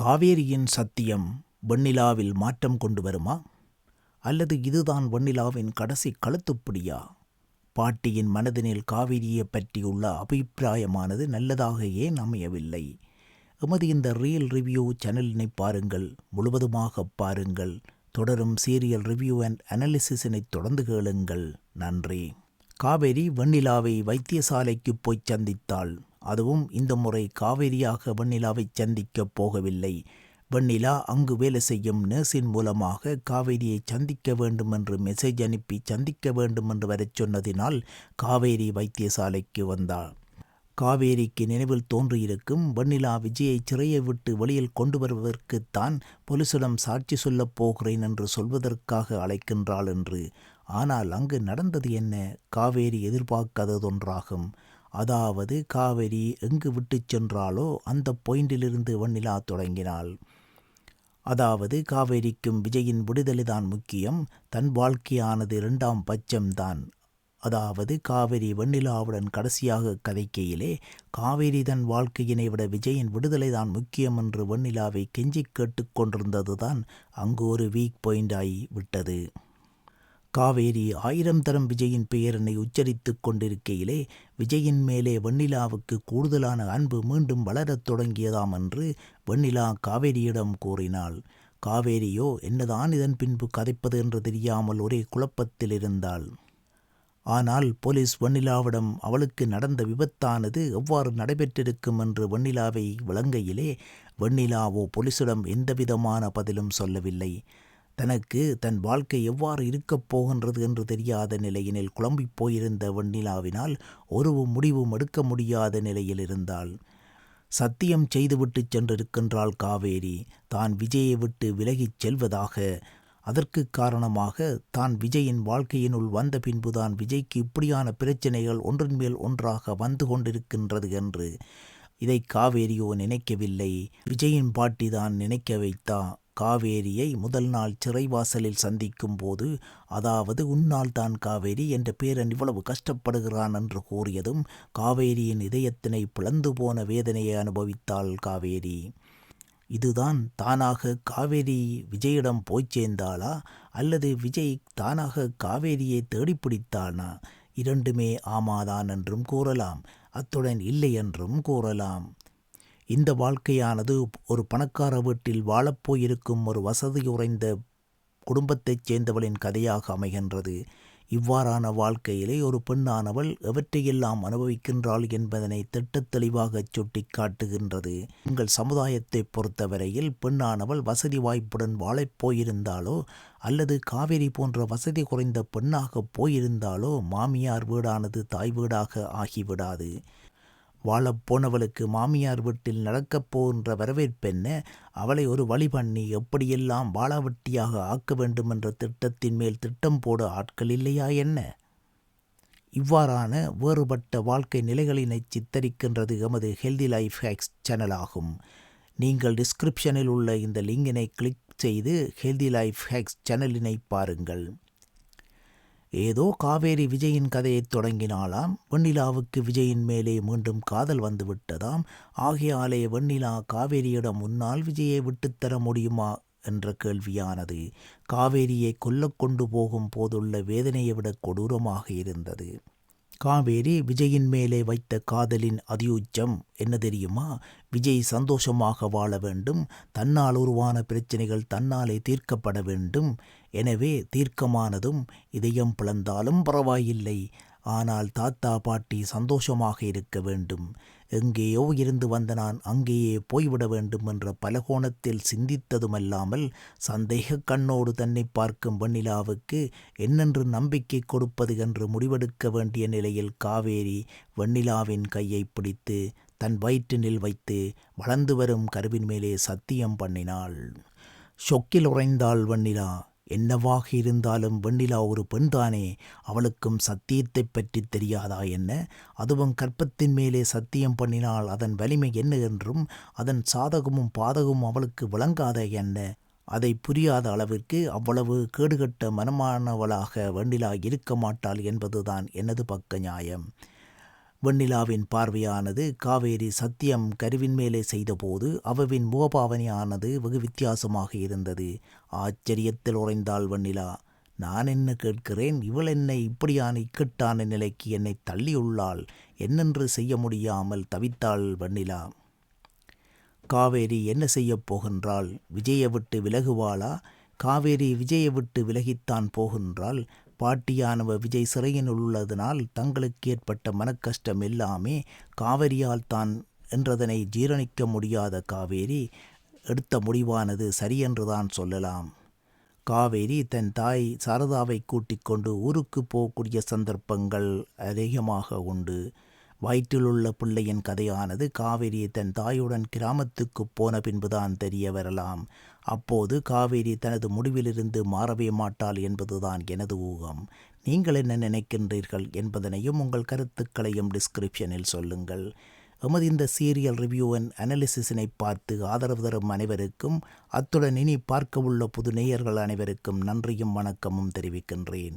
காவேரியின் சத்தியம் வெண்ணிலாவில் மாற்றம் கொண்டு வருமா? அல்லது இதுதான் வெண்ணிலாவின் கடைசி கழுத்துப்பிடியா? பாட்டியின் மனதினில் காவேரியை பற்றியுள்ள அபிப்பிராயமானது நல்லதாக ஏன் அமையவில்லை? எமது இந்த ரியல் ரிவ்யூ சேனலினை பாருங்கள் முழுவதுமாக பாருங்கள். தொடரும் சீரியல் ரிவ்யூ அண்ட் அனாலிசிஸினை தொடர்ந்து கேளுங்கள். நன்றி. காவேரி வெண்ணிலாவை வைத்தியசாலைக்கு போய் சந்தித்தாள். அதுவும் இந்த முறை காவேரியாக வெண்ணிலாவை சந்திக்கப் போகவில்லை. வெண்ணிலா அங்கு வேலை செய்யும் நர்ஸின் மூலமாக காவேரியை சந்திக்க வேண்டும் என்று மெசேஜ் அனுப்பி சந்திக்க வேண்டும் என்று வரச் சொன்னதினால் காவேரி வைத்தியசாலைக்கு வந்தாள். காவேரிக்கு நினைவில் தோன்றியிருக்கும் வெண்ணிலா விஜயை சிறையை விட்டு வெளியில் கொண்டு வருவதற்குத்தான் பொலிசிடம் சாட்சி சொல்லப் போகிறேன் என்று சொல்வதற்காக அழைக்கின்றாள் என்று. ஆனால் அங்கு நடந்தது என்ன? காவேரி எதிர்பார்க்காததொன்றாகும். அதாவது காவேரி எங்கு விட்டுச் சென்றாலோ அந்த பாயிண்டிலிருந்து வெண்ணிலா தொடங்கினாள். அதாவது காவேரிக்கும் விஜயின் விடுதலைதான் முக்கியம் தன் வாழ்க்கையானது இரண்டாம் பட்சம்தான். அதாவது காவேரி வெண்ணிலாவுடன் கடைசியாக கதைக்கையிலே காவேரி தன் வாழ்க்கையினை விட விஜயின் விடுதலைதான் முக்கியம் என்று வெண்ணிலாவை கெஞ்சி கேட்டுக்கொண்டிருந்ததுதான் அங்கு ஒரு வீக் பாயிண்டாகி விட்டது. காவேரி ஆயிரம் தரம் விஜயின் பெயரினை உச்சரித்துக் கொண்டிருக்கையிலே விஜயின் மேலே வெண்ணிலாவுக்கு கூடுதலான அன்பு மீண்டும் வளரத் தொடங்கியதாம் என்று வெண்ணிலா காவேரியிடம் கூறினாள். காவேரியோ என்னதான் இதன் பின்பு கதைப்பது என்று தெரியாமல் ஒரே குழப்பத்தில் இருந்தாள். ஆனால் போலீஸ் வெண்ணிலாவிடம் அவளுக்கு நடந்த விபத்தானது எவ்வாறு நடைபெற்றிருக்கும் என்று வெண்ணிலாவை விளங்கையிலே வெண்ணிலாவோ போலீசிடம் எந்தவிதமான பதிலும் சொல்லவில்லை. தனக்கு தன் வாழ்க்கை எவ்வாறு இருக்கப் போகின்றது என்று தெரியாத நிலையினில் குழம்பிப் போயிருந்த வெண்ணிலாவினால் ஒரு முடிவும் எடுக்க முடியாத நிலையில் இருந்தாள். சத்தியம் செய்துவிட்டு சென்றிருக்கின்றாள் காவேரி. தான் விஜயை விட்டு விலகிச் செல்வதாக அதற்கு காரணமாக தான் விஜயின் வாழ்க்கையினுள் வந்த பின்புதான் விஜய்க்கு இப்படியான பிரச்சனைகள் ஒன்றின் மேல் ஒன்றாக வந்து கொண்டிருக்கின்றது என்று இதை காவேரியோ நினைக்கவில்லை. விஜயின் பாட்டி தான் நினைக்க வைத்தா காவேரியை முதல் நாள் சிறைவாசலில் சந்திக்கும் போது அதாவது உன்னால் தான் காவேரி என்ற பேரன் இவ்வளவு கஷ்டப்படுகிறான் என்று கூறியதும் காவேரியின் இதயத்தினை பிளந்து போன வேதனையை அனுபவித்தாள் காவேரி. இதுதான் தானாக காவேரி விஜயிடம் போய் சேர்ந்தாளா? அல்லது விஜய் தானாக காவேரியை தேடிப்பிடித்தானா இரண்டுமே ஆமாதான் என்றும் கூறலாம் அத்துடன் இல்லை என்றும் கூறலாம். இந்த வாழ்க்கையானது ஒரு பணக்கார வீட்டில் வாழப்போயிருக்கும் ஒரு வசதி உறைந்த குடும்பத்தைச் சேர்ந்தவளின் கதையாக அமைகின்றது. இவ்வாறான வாழ்க்கையிலே ஒரு பெண்ணானவள் எவற்றையெல்லாம் அனுபவிக்கின்றாள் என்பதனை திட்டத் தெளிவாக சுட்டி காட்டுகின்றது உங்கள் சமுதாயத்தை பொறுத்தவரையில் பெண்ணானவள் வசதி வாய்ப்புடன் வாழப் போயிருந்தாலோ அல்லது காவேரி போன்ற வசதி குறைந்த பெண்ணாக போயிருந்தாலோ மாமியார் வீடானது தாய் வீடாக ஆகிவிடாது. வாழப்போனவளுக்கு மாமியார் வீட்டில் நடக்கப் போகின்ற வரவேற்பென்ன அவளை ஒரு வழி பண்ணி எப்படியெல்லாம் வாழாவட்டியாக ஆக்க வேண்டும் என்ற திட்டத்தின் மேல் திட்டம் போட ஆட்கள் இல்லையா என்ன? இவ்வாறான வேறுபட்ட வாழ்க்கை நிலைகளினை சித்தரிக்கின்றது எமது ஹெல்தி லைஃப் ஹேக்ஸ் சேனலாகும் நீங்கள் டிஸ்கிரிப்ஷனில் உள்ள இந்த லிங்கினை கிளிக் செய்து ஹெல்தி லைஃப் ஹேக்ஸ் சேனலினை பாருங்கள். ஏதோ காவேரி விஜயின் கதையைத் தொடங்கினாலாம் வெண்ணிலாவுக்கு விஜயின் மேலே மீண்டும் காதல் வந்துவிட்டதாம். ஆகையாலே வெண்ணிலா காவேரியிடம் முன்னால் விஜயை விட்டுத்தர முடியுமா? என்ற கேள்வியானது காவேரியை கொல்ல கொண்டு போகும் போதுள்ள வேதனையை விட கொடூரமாக இருந்தது. காவேரி விஜயின் மேலே வைத்த காதலின் அதியுச்சம் என்ன தெரியுமா? விஜய் சந்தோஷமாக வாழ வேண்டும் தன்னால் உருவான பிரச்சனைகள் தன்னாலே தீர்க்கப்பட வேண்டும். எனவே தீர்க்கமானதும் இதயம் பிளந்தாலும் பரவாயில்லை. ஆனால் தாத்தா பாட்டி சந்தோஷமாக இருக்க வேண்டும். எங்கேயோ இருந்து வந்த நான் அங்கேயே போய்விட வேண்டும் என்ற பலகோணத்தில் சிந்தித்ததுமல்லாமல் சந்தேக கண்ணோடு தன்னை பார்க்கும் வெண்ணிலாவுக்கு என்னென்று நம்பிக்கை கொடுப்பது என்று முடிவெடுக்க வேண்டிய நிலையில் காவேரி வெண்ணிலாவின் கையை பிடித்து தன் வயிற்றினில் வைத்து வளர்ந்து வரும் கருவின் மேலே சத்தியம் பண்ணினாள். ஷொக்கில் உறைந்தாள் வெண்ணிலா என்னவாக இருந்தாலும் வெண்ணிலா ஒரு பெண்தானே அவளுக்கும் சத்தியத்தை பற்றி தெரியாதா என்ன? அதுவும் கற்பத்தின் மேலே சத்தியம் பண்ணினால் அதன் வலிமை என்ன என்றும் அதன் சாதகமும் பாதகமும் அவளுக்கு விளங்காத என்ன? அதை புரியாத அளவிற்கு அவ்வளவு கேடுகட்ட மனமானவளாக வெண்ணிலா இருக்க மாட்டாள் என்பதுதான் எனது பக்க நியாயம். வெண்ணிலாவின் பார்வையானது காவேரி சத்தியம் கருவின் மேலே செய்தபோது அவவின் முகபாவனையானது வெகு வித்தியாசமாக இருந்தது. ஆச்சரியத்தில் உறைந்தாள் வெண்ணிலா. நான் என்ன கேட்கிறேன்? இவள் என்னை இப்படியான இக்கட்டான நிலைக்கு என்னை தள்ளியுள்ளாள். என்னென்று செய்ய முடியாமல் தவித்தாள் வெண்ணிலா. காவேரி என்ன செய்யப் போகின்றாள்? விஜயை விட்டு விலகுவாளா? காவேரி விஜயை விட்டு விலகித்தான் போகின்றாள். பாட்டியானவ விஜய் சிறையில் உள்ளதனால் தங்களுக்கு ஏற்பட்ட மனக்கஷ்டம் எல்லாமே காவேரியால் தான் என்றதனை ஜீரணிக்க முடியாத காவேரி எடுத்த முடிவானது சரியென்றுதான் சொல்லலாம். காவேரி தன் தாய் சாரதாவை கூட்டிக் கொண்டு ஊருக்கு போகக்கூடிய சந்தர்ப்பங்கள் அதிகமாக உண்டு. வயிற்றிலுள்ள பிள்ளையின் கதையானது காவேரி தன் தாயுடன் கிராமத்துக்கு போன பின்புதான் தெரிய வரலாம். அப்போது காவேரி தனது முடிவிலிருந்து மாறவே மாட்டாள் என்பதுதான் எனது ஊகம். நீங்கள் என்ன நினைக்கின்றீர்கள் என்பதனையும் உங்கள் கருத்துக்களையும் டிஸ்கிரிப்ஷனில் சொல்லுங்கள். எமது இந்த சீரியல் ரிவ்யூ அண்ட் அனாலிசிஸினை பார்த்து ஆதரவு தரும் அனைவருக்கும் அத்துடன் இனி பார்க்க உள்ள புது நேயர்கள் அனைவருக்கும் நன்றியும் வணக்கமும் தெரிவிக்கின்றேன்.